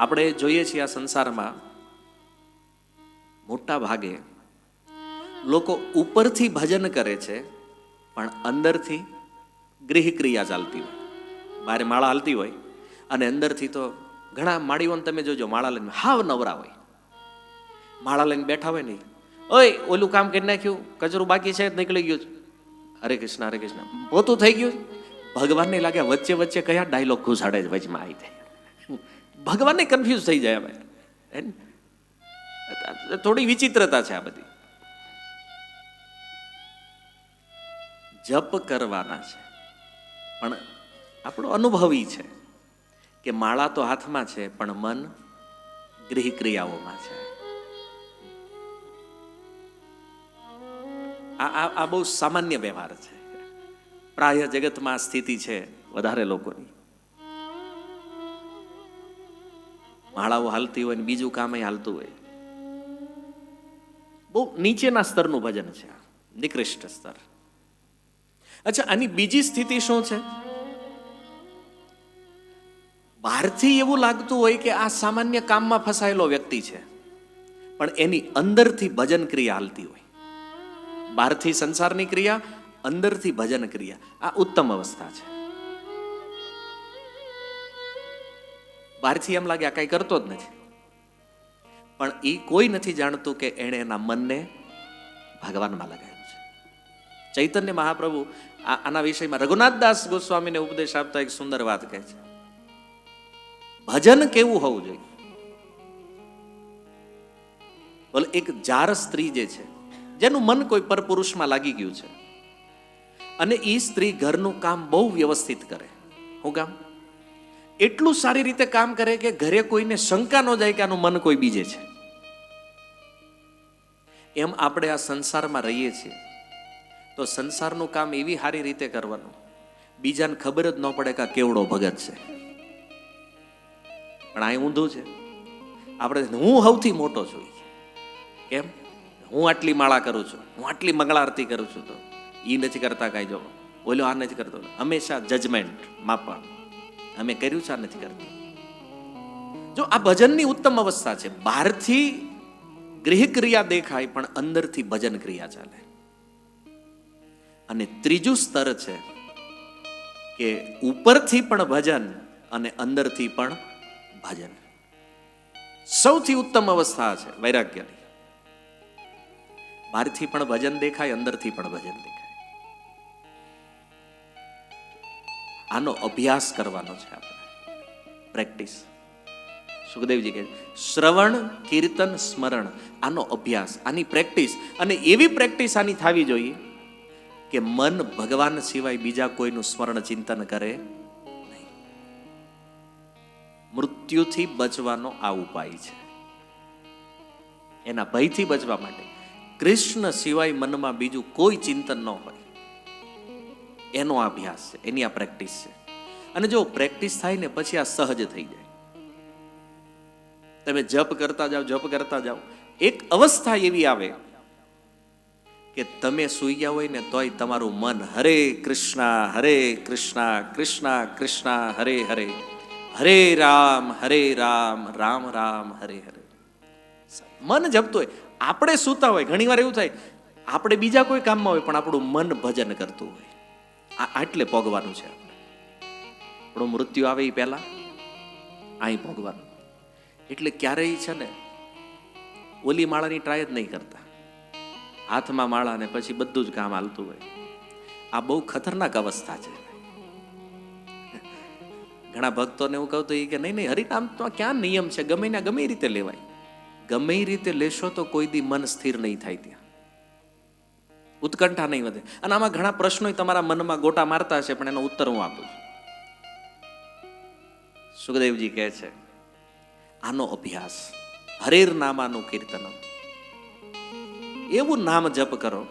આપણે જોઈએ છીએ આ સંસારમાં, મોટા ભાગે લોકો ઉપરથી ભજન કરે છે, પણ અંદરથી ગૃહ ક્રિયા ચાલતી હોય. બહાર માળા હાલતી હોય અને અંદરથી તો ઘણા માળીઓને તમે જોજો, માળા લઈને હાવ નવરા હોય. માળા લઈને બેઠા હોય નહીં ઓય, ઓલું કામ કરી નાખ્યું, કચરું બાકી છે, નીકળી ગયું. હરે કૃષ્ણ હરે કૃષ્ણ. પોતું થઈ ગયું ભગવાનને લાગે વચ્ચે વચ્ચે કયા ડાયલોગ ઘુસાડે છે, વચમાં આવી જાય. ભગવાનને કન્ફ્યુઝ થઈ જાય ને? થોડી વિચિત્રતા છે આ બધી. જપ કરવાના છે. પણ આપણો અનુભવી છે કે માળા તો હાથમાં છે, પણ મન ગૃહ ક્રિયાઓમાં છે. આ આ બહુ સામાન્ય વ્યવહાર છે. પ્રાય જગતમાં સ્થિતિ છે વધારે લોકોની. માળાઓ હાલતી હોય ને બીજું કામ હાલતું હોય. બહુ નીચેના સ્તરનું ભજન છે નિકૃષ્ટ સ્તર. અચ્છા, આની બીજી સ્થિતિ શું છે? બહારથી એવું લાગતું હોય કે આ સામાન્ય કામમાં ફસાયેલો વ્યક્તિ છે, પણ એની અંદરથી ભજન ક્રિયા હાલતી હોય. બહારથી સંસારની ક્રિયા, અંદરથી ભજન ક્રિયા. આ ઉત્તમ અવસ્થા છે. બહારથી એમ લાગે, આ કાંઈ કરતો જ નથી. પણ એ કોઈ નથી જાણતું કે એણે એના મનને ભગવાનમાં લગાવ્યું છે. ચૈતન્ય મહાપ્રભુ આના વિષયમાં રઘુનાથદાસ ગોસ્વામીને ઉપદેશ આપતા એક સુંદર વાત કહે છે. ભજન કેવું હોવું જોઈએ? બોલે, એક જાર સ્ત્રી જે છે, જેનું મન કોઈ પરપુરુષમાં લાગી ગયું છે, અને એ સ્ત્રી ઘરનું કામ બહુ વ્યવસ્થિત કરે. હું કામ એટલું સારી રીતે કામ કરે કે ઘરે કોઈને શંકા ન જાય કે આનું મન કોઈ બીજે છે. એમ આપણે આ સંસારમાં રહીએ છીએ. તો સંસારનું કામ એવી સારી રીતે કરવાનું. બીજાને ખબર જ ન પડે કે કેવડો ભગત છે. પણ આ ઊંધું છે. આપણે હું સૌથી મોટો છું કેમ? હું આટલી માળા કરું છું. હું આટલી મંગળા આરતી કરું છું તો એ નથી કરતા કાંઈ જો. ઓલો આ નથી કરતો. હંમેશા જજમેન્ટ માપણ અમે કર્યું છે નથી કરતું. જો આ ભજનની ઉત્તમ અવસ્થા છે, બહારથી ગૃહ ક્રિયા દેખાય, પણ અંદરથી ભજન ક્રિયા ચાલે. અને ત્રીજું સ્તર છે કે ઉપરથી પણ ભજન અને અંદરથી પણ ભજન. સૌથી ઉત્તમ અવસ્થા છે, વૈરાગ્યની. બહારથી પણ ભજન દેખાય, અંદરથી પણ ભજન દેખાય. આનો અભ્યાસ કરવાનો છે આપણે. પ્રેક્ટિસ સુખદેવજી કહે શ્રવણ, કીર્તન, સ્મરણ, આનો અભ્યાસ, આની પ્રેક્ટિસ અને એવી પ્રેક્ટિસ આની થવી જોઈએ કે મન ભગવાન સિવાય બીજા કોઈનું સ્મરણ ચિંતન કરે નહીં. મૃત્યુથી બચવાનો આ ઉપાય છે. એના ભયથી બચવા માટે કૃષ્ણ સિવાય મનમાં બીજું કોઈ ચિંતન ન હોય. એનો અભ્યાસ છે, એની આ પ્રેક્ટિસ છે. અને જો પ્રેક્ટિસ થાય ને પછી આ સહજ થઈ જાય. તમે જપ કરતા જાઓ, જપ કરતા જાઓ. એક અવસ્થા એવી આવે કે તમે સુઈ ગયા હોય ને તોય તમારું મન હરે કૃષ્ણ હરે કૃષ્ણ કૃષ્ણ કૃષ્ણ, હરે હરે. હરે રામ હરે રામ રામ રામ, હરે હરે. મન જપતું હોય. આપણે સૂતા હોય ઘણી વાર એવું થાય, આપણે બીજા કોઈ કામમાં હોય, પણ આપણું મન ભજન કરતું હોય. આ આટલે પોગવાનું છે આપણે. મૃત્યુ આવે એ પહેલા અહીં ભોગવાનું. એટલે ક્યારેય છે ને, ઓલી માળાની ટ્રાય જ નહીં કરતા. હાથમાં માળા ને પછી બધું જ કામ હાલતું હોય. આ બહુ ખતરનાક અવસ્થા છે. ઘણા ભક્તોને એવું કહું તો એ કે, નહીં નહીં હરિનામ તો ક્યાં નિયમ છે? ગમે ને ગમે રીતે લેવાય. ગમે રીતે લેશો તો કોઈ દી મન સ્થિર નહીં થાય ત્યાં. ઉત્કંઠા નહીં વધે. અને આમાં ઘણા પ્રશ્નો તમારા મનમાં ગોટા મારતા હશે, પણ એનો ઉત્તર હું આપું. છું સુખદેવજી કહે છે, આનો અભ્યાસ હરેર નામાનું કીર્તન એવું નામ જપ કરો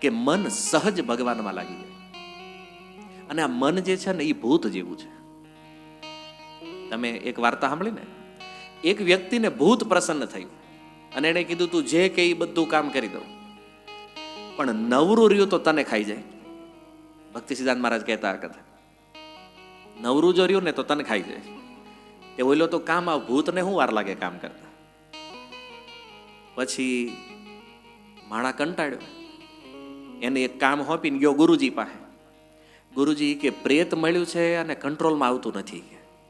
કે મન સહજ ભગવાનમાં લાગી જાય. અને આ મન જે છે ને એ ભૂત જેવું છે. તમે એક વાર્તા સાંભળી ને? એક વ્યક્તિને ભૂત પ્રસન્ન થયું. અને એણે કીધું, તું જે કે એ બધું કામ કરી દઉં. પણ નવરું રહ્યું તો તને ખાઈ જાય. ભક્તિ સિદ્ધાંત મહારાજ કહેતા આ કથા. નવરું જો રહ્યું ને તો તને ખાઈ જાય. તે ઓલો તો કામ આ ભૂતને શું વાર લાગે કામ કરતા? પછી માણા કંટાળ્યો. એને એક કામ હોપીને ગયો ગુરુજી પાસે. ગુરુજી કે, પ્રેત મળ્યું છે અને કંટ્રોલમાં આવતું નથી.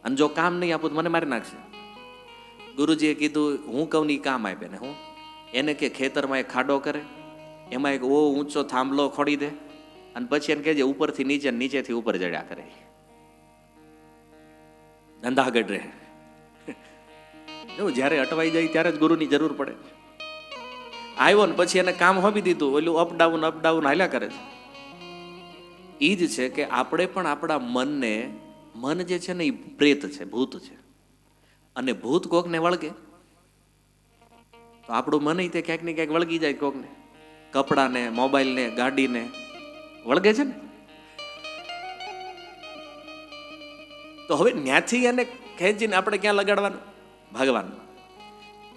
અને જો કામ નહીં આપું તો મને મારી નાખશે. ગુરુજીએ કીધું, હું કહું ની કામ આપે ને હું? એને કે, ખેતરમાં એ ખાડો કરે એમાં એક ઓ ઊંચો થાંભલો ખોડી દે અને પછી એને કહેજે ઉપરથી નીચે નીચેથી ઉપર જડ્યા કરે. ધંધાગઢ રહે. જો જ્યારે અટવાઈ જાય ત્યારે જ ગુરુની જરૂર પડે. આવ્યો ને પછી એને કામ હોબી દીધું, ઓલું અપડાઉન અપડાઉન હાલ્યા કરે છે. એ જ છે કે આપણે પણ આપણા મનને, મન જે છે ને એ પ્રેત છે, ભૂત છે. અને ભૂત કોકને વળગે. તો આપણું મન તે ક્યાંક ને ક્યાંક વળગી જાય કોકને. કપડાને, મોબાઈલને, ગાડીને. વળગે છે ને? તો હવે ત્યાંથી એને ખેંચીને આપણે ક્યાં લગાડવાનું? ભગવાન.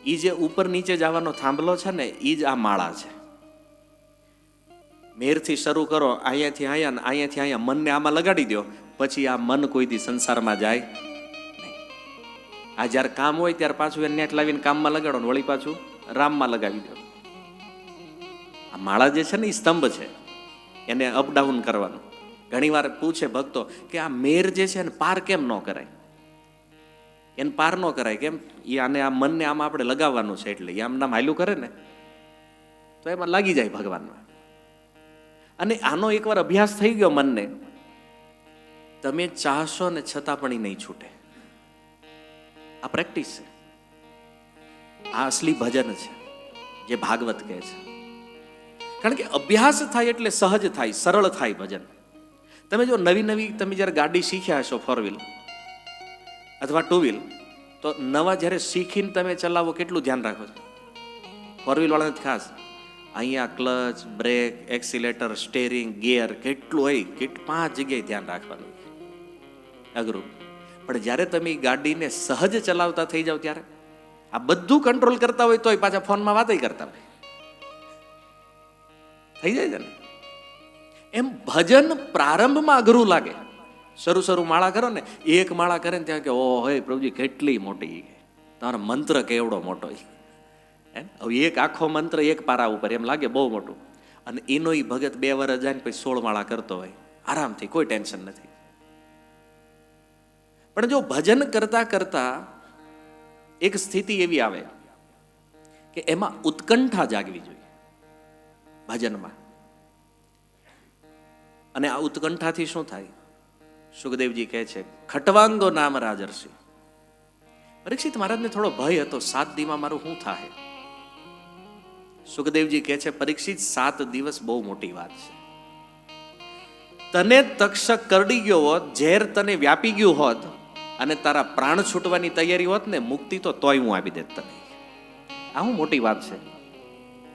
એ જે ઉપર નીચે જવાનો થાંભલો છે ને એ જ આ માળા છે. મેરથી શરૂ કરો અહીંયાથી અહીંયા ને અહીંયાથી અહીંયા મનને આમાં લગાડી દો પછી આ મન કોઈ દી સંસારમાં જાય? આ જ્યારે કામ હોય ત્યારે પાછું એને નેટ લાવીને કામમાં લગાડો ને વળી પાછું રામમાં લગાવી દો માળા જે છે ને એ સ્તંભ છે, એને અપડાઉન કરવાનું. ઘણીવાર પૂછે ભક્તો કે આ મેર જે છે ને પાર કેમ ન કરાય? એને પાર ન કરાય કેમ? એ આને આ મનને આમાં આપણે લગાવવાનું છે એટલે એ આમ નામ હાલ્યું કરે ને, તો એમાં લાગી જાય ભગવાનમાં. અને આનો એકવાર અભ્યાસ થઈ ગયો મનને, તમે ચાહશો ને છતાં પણ એ નહીં છૂટે. આ પ્રેક્ટિસ છે. આ અસલી ભજન છે, જે ભાગવત કહે છે. કારણ કે અભ્યાસ થાય એટલે સહજ થાય, સરળ થાય ભજન. તમે જો નવી નવી તમે જ્યારે ગાડી શીખ્યા હશો ફોર વ્હીલ અથવા ટુ વ્હીલ તો નવા જ્યારે શીખીને તમે ચલાવો કેટલું ધ્યાન રાખો છો? ફોર વ્હીલવાળાને જ ખાસ. અહીંયા clutch brake accelerator steering gear કેટલું હોય કેટ પાંચ જગ્યાએ ધ્યાન રાખવાનું અઘરું પણ જ્યારે તમે ગાડીને સહજ ચલાવતા થઈ જાઓ ત્યારે, આ બધું કંટ્રોલ કરતા હોય તોય પાછા ફોનમાં વાતય કરતા હોય. થઈ જાય છે ને? એમ ભજન પ્રારંભમાં અઘરું લાગે. શરૂ શરૂ માળા કરો ને, એક માળા કરે ને ત્યાં કે, ઓ હે પ્રભુજી, કેટલી મોટી તમારો મંત્ર કેવડો મોટો હે હવે એક આખો મંત્ર એક પારા ઉપર, એમ લાગે બહુ મોટું. અને એનો એ ભગત બે વર્ષ જાય ને પછી સોળ માળા કરતો હોય. આરામથી, કોઈ ટેન્શન નથી. પણ જો ભજન કરતા કરતા એક સ્થિતિ એવી આવે કે એમાં ઉત્કંઠા જાગવી જોઈએ. ભજનમાં. અને આ ઉત્કંઠાથી શું થાય? સુખદેવજી કહે છે, ખટવાંગો નામ રાજર્ષિ. પરીક્ષિત મહારાજને થોડો ભય હતો, સાત દીમાં મારું શું થાય? સુખદેવજી કહે છે, પરીક્ષિત સાત દિવસ બહુ મોટી વાત છે. તને તક્ષક કરડી ગયો હોત, ઝેર તને વ્યાપી ગયું હોત, અને તારા પ્રાણ છૂટવાની તૈયારી હોત ને, મુક્તિ તો તોય હું આપી દેત તને. આ હું મોટી વાત છે?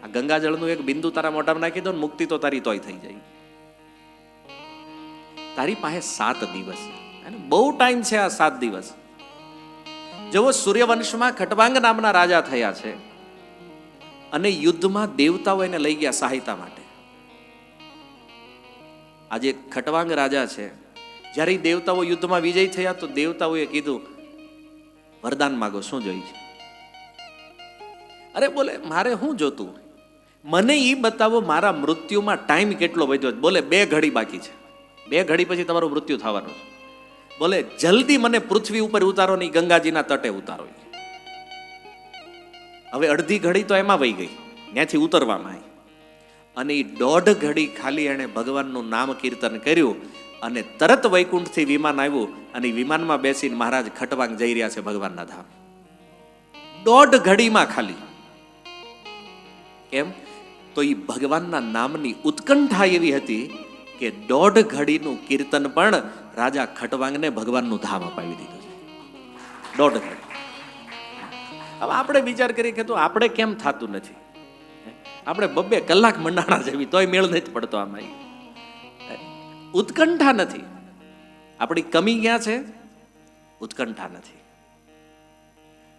આ ગંગાજળનું એક બિંદુ તારા મોઢામાં નાખી દો મુક્તિ તો તારી તોય થઈ જાય. તારી પાસે સાત દિવસ બહુ ટાઈમ છે આ સાત દિવસ. જેવો સૂર્યવંશમાં ખટવાંગ નામના રાજા થયા છે. અને યુદ્ધમાં દેવતાઓ એને લઈ ગયા સહાયતા માટે. આજે ખટવાંગ રાજા છે. જ્યારે દેવતાઓ યુદ્ધમાં વિજય થયા તો દેવતાઓએ કીધું, વરદાન માગો, શું જોઈ છે? અરે બોલે, મારે શું જોતું? મને એ બતાવો મારા મૃત્યુમાં ટાઈમ કેટલો વધ્યો છે. બોલે, બે ઘડી બાકી છે. બે ઘડી પછી તમારું મૃત્યુ થવાનું છે. બોલે, જલ્દી મને પૃથ્વી ઉપર ઉતારો નહીં ગંગાજીના તટે ઉતારો હવે અડધી ઘડી તો એમાં વહી ગઈ. ત્યાંથી ઉતરવામાં આવી. અને એ દોઢ ઘડી ખાલી એણે ભગવાનનું નામ કીર્તન કર્યું અને તરત વૈકુંઠથી વિમાન આવ્યું અને વિમાનમાં બેસીને મહારાજ ખટવાંગ જઈ રહ્યા છે ભગવાનના ધામ. દોઢ ઘડીમાં ખાલી. કેમ? તો એ ભગવાનના નામની ઉત્કંઠા એવી હતી કે દોઢ ઘડીનું કીર્તન પણ રાજા ખટવાંગને ભગવાનનું ધામ અપાવી દીધું છે. દોઢ ઘડી. હવે આપણે વિચાર કરીએ કે તો આપણે કેમ થતું નથી? આપણે બબ્બે કલાક મંડાણા જેવી, તોય મેળ નથી પડતો આમાં. ઉત્કંઠા નથી. આપણી કમી ક્યાં છે? ઉત્કંઠા નથી.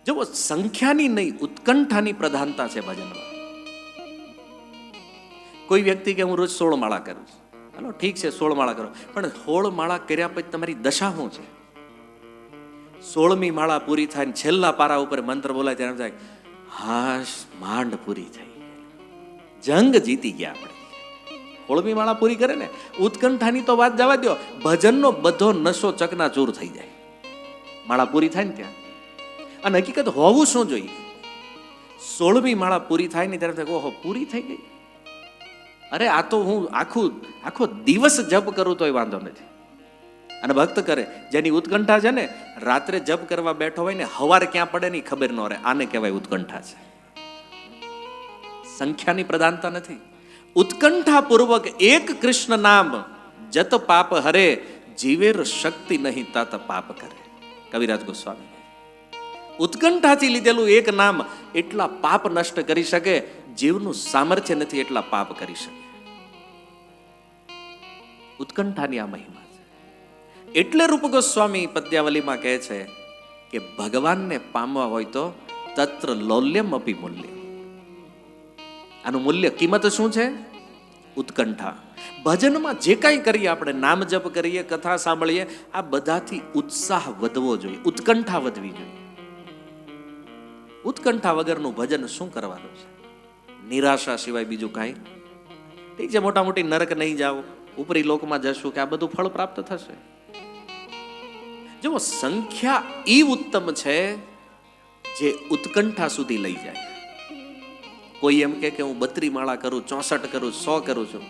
જો સંખ્યાની નહીં, ઉત્કંઠાની પ્રધાનતા છે ભજનમાં. કોઈ વ્યક્તિ કે હું રોજ સોળ માળા કરું છું. હાલો, ઠીક છે, સોળ માળા કરો. પણ સોળ માળા કર્યા પછી તમારી દશા શું છે? સોળમી માળા પૂરી થાય ને છેલ્લા પારા ઉપર મંત્ર બોલાય ત્યારે થાય, હાશ, માંડ પૂરી થઈ જંગ જીતી ગયા આપણે. સોળમી માળા પૂરી કરે ને, ઉત્કંઠાની તો વાત જવા દો ભજનનો બધો નશો ચકના ચૂર થઈ જાય. માળા પૂરી થાય ને ત્યાં. અને હકીકત હોવું શું જોઈએ? સોળમી માળા પૂરી થાય ને ત્યારે થાય ઓહો, પૂરી થઈ ગઈ. અરે, આ તો હું આખું, આખો દિવસ જપ કરું તોય વાંધો નથી. અને ભક્ત કરે, જેની ઉત્કંઠા છે ને, રાત્રે જપ કરવા બેઠો હોય ને, હવાર ક્યાં પડે ની ખબર ન રહે. આને કહેવાય ઉત્કંઠા છે. સંખ્યાની પ્રધાનતા નથી. ઉત્કંઠાપૂર્વક એક કૃષ્ણ નામ, જત પાપ હરે, જીવેર શક્તિ નહીં તત પાપ કરે. કવિરાજ ગોસ્વામી. ઉત્કંઠાથી લીધેલું એક નામ એટલા પાપ નષ્ટ કરી શકે, જીવનું સામર્થ્ય નથી એટલા પાપ કરી શકે. ઉત્કંઠાની આ મહિમા છે. એટલે રૂપ ગોસ્વામી પદ્યાવલીમાં કહે છે કે ભગવાનને પામવા હોય તો તત્ર લૌલ્યમ અપી મૂલ્ય આનું મૂલ્ય કિંમત શું છે? ઉત્કંઠા. ભજનમાં જે કાંઈ કરીએ, આપણે નામ જપ કરીએ, કથા સાંભળીએ, આ બધાથી ઉત્સાહ વધવો જોઈએ, ઉત્કંઠા વધવી જોઈએ. ઉત્કંઠા વગરનું ભજન શું કરવાનું છે? નિરાશા સિવાય બીજું કાંઈ? ઠીક છે મોટા મોટી નરક નહીં જાઓ. ઉપરી લોકમાં જશું કે આ બધું ફળ પ્રાપ્ત થશે. જુઓ સંખ્યા એ ઉત્તમ છે જે ઉત્કંઠા સુધી લઈ જાય. કોઈ એમ કે હું બત્રી માળા કરું, ચોસઠ કરું, સો કરું છું,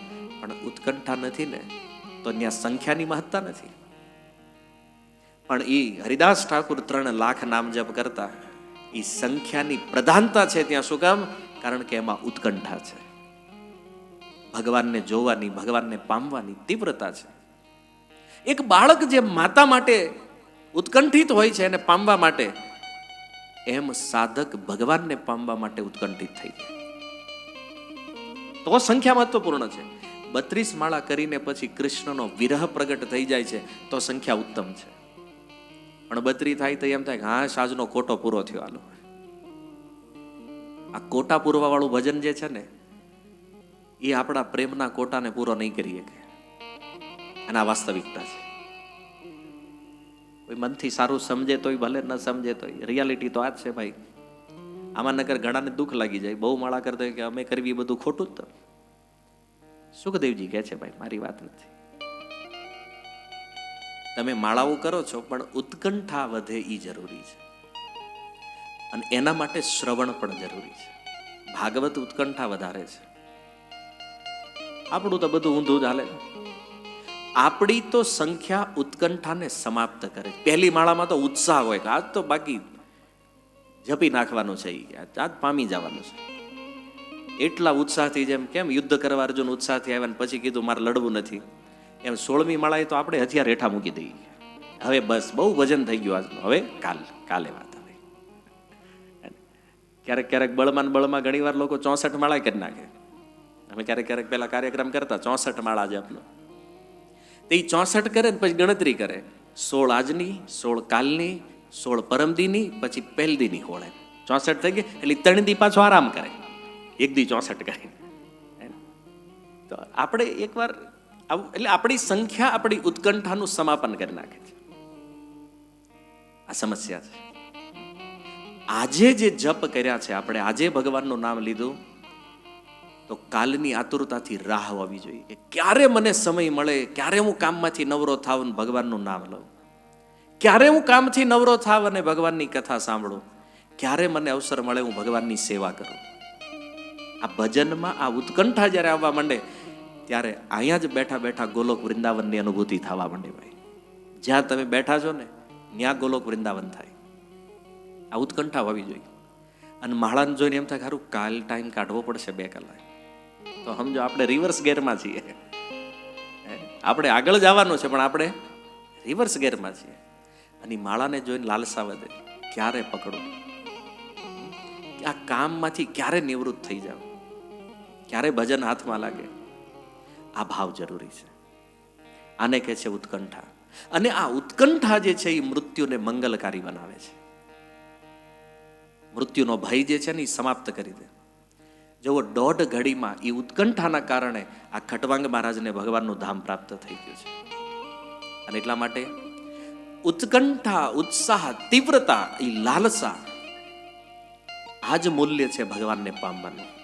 પણ ઉત્કંઠા નથી ને, તો ત્યાં સંખ્યાની મહત્તા નથી. પણ એ હરિદાસ ઠાકુર ત્રણ લાખ નામ જપ કરતા એ સંખ્યાની પ્રધાનતા છે ત્યાં શું કામ? કારણ કે એમાં ઉત્કંઠા છે. ભગવાનને જોવાની, ભગવાનને પામવાની તીવ્રતા છે. એક બાળક જે માતા માટે ઉત્કંઠિત હોય છે એને પામવા માટે, એમ સાધક ભગવાનને પામવા માટે ઉત્કંઠિત થઈ જાય તો સંખ્યા મહત્વપૂર્ણ છે. બત્રીસ માળા કરીને પછી કૃષ્ણનો વિરહ પ્રગટ થઈ જાય છે, તો સંખ્યા ઉત્તમ છે. પણ બત્રી થાય તો એમ થાય કે હા સાજનો કોટો પૂરો થયો આલો આ કોટા પૂરવા વાળું ભજન જે છે ને એ આપણા પ્રેમના કોટાને પૂરો નહીં કરી શકે અને આ વાસ્તવિકતા છે. કોઈ મનથી સારું સમજે તોય, ભલે ન સમજે તોય. રિયાલિટી તો આ જ છે ભાઈ. આમાં નગર ઘણાને દુઃખ લાગી જાય. બહુ માળા કરતા કે અમે કરવી બધું ખોટું જ તો. સુખદેવજી કહે છે ભાઈ, મારી વાત નથી. તમે માળાઓ કરો છો, પણ ઉત્કંઠા વધે એ જરૂરી છે. અને એના માટે શ્રવણ પણ જરૂરી છે. ભાગવત ઉત્કંઠા વધારે છે. આપણું તો બધું ઊંધું જ હાલે આપણી તો સંખ્યા ઉત્કંઠાને સમાપ્ત કરે. પહેલી માળામાં તો ઉત્સાહ હોય કે આજ તો બાકી જપી નાખવાનું છે. આજ પામી જવાનું છે. એટલા ઉત્સાહથી જેમ કેમ યુદ્ધ કરવા અર્જુન ઉત્સાહથી આવ્યા ને પછી કીધું મારે લડવું નથી. એમ સોળમી માળાએ તો આપણે હથિયાર હેઠા મૂકી દઈએ. હવે બસ, બહુ વજન થઈ ગયું આજનું. હવે કાલ, કાલે વાત આવે. ક્યારેક ક્યારેક બળમાં બળમાં ઘણીવાર લોકો ચોસઠ માળા કરી નાખે. અમે ક્યારેક ક્યારેક પેલા કાર્યક્રમ કરતા ચોસઠ માળા જપનો તે ઈ ચોસઠ કરે ને પછી ગણતરી કરે. સોળ આજની, સોળ કાલની, સોળ પરમદીની, પછી પહેલદીની હોળે. ચોસઠ થઈ ગઈ, એટલે ત્રણ દી પાછો આરામ કરે. એક દી ચોસઠ કરે તો આપણે એકવાર એટલે આપણી સંખ્યા આપણી ઉત્કંઠાનું સમાપન કરી નાખે છે. આ સમસ્યા છે. આજે જે જપ કર્યા છે, આપણે આજે ભગવાનનું નામ લીધું. તો કાલની આતુરતાથી રાહ હોવી જોઈએ કે ક્યારે મને સમય મળે, ક્યારે હું કામમાંથી નવરો થાવ અને ભગવાનનું નામ લઉં? ક્યારે હું કામથી નવરો થાવ અને ભગવાનની કથા સાંભળું? ક્યારે મને અવસર મળે હું ભગવાનની સેવા કરું? આ ભજનમાં આ ઉત્કંઠા જ્યારે આવવા માંડે, ત્યારે અહીંયા જ બેઠા બેઠા ગોલોક વૃંદાવનની અનુભૂતિ થવા માંડે ભાઈ. જ્યાં તમે બેઠા છો ને, ત્યાં ગોલોક વૃંદાવન થાય. આ ઉત્કંઠા હોવી જોઈએ. અને માળાને જોઈને એમ થાય ખારું કાલ ટાઈમ કાઢવો પડશે બે કલાક. તો સમજો, આપણે રિવર્સ ગેરમાં છીએ. આપણે આગળ જવાનું છે, પણ આપણે રિવર્સ ગેરમાં છીએ. અને માળાને જોઈને લાલસા વધે ક્યારે પકડો? આ કામમાંથી ક્યારે નિવૃત્ત થઈ જાવ ક્યારે ભજન હાથમાં લાગે? આ ભાવ જરૂરી છે. આને કહે છે ઉત્કંઠા. અને આ ઉત્કંઠા જે છે એ મૃત્યુને મંગલકારી બનાવે છે. મૃત્યુનો ભય જે છે ને એ સમાપ્ત કરી દે. જુઓ દોઢ ઘડીમાં એ ઉત્કંઠાના કારણે આ ખટવાંગ મહારાજને ભગવાનનું ધામ પ્રાપ્ત થઈ ગયું છે. અને એટલા માટે ઉત્કંઠા, ઉત્સાહ, તીવ્રતા એ લાલસા આ જ મૂલ્ય છે ભગવાનને પામવાનું.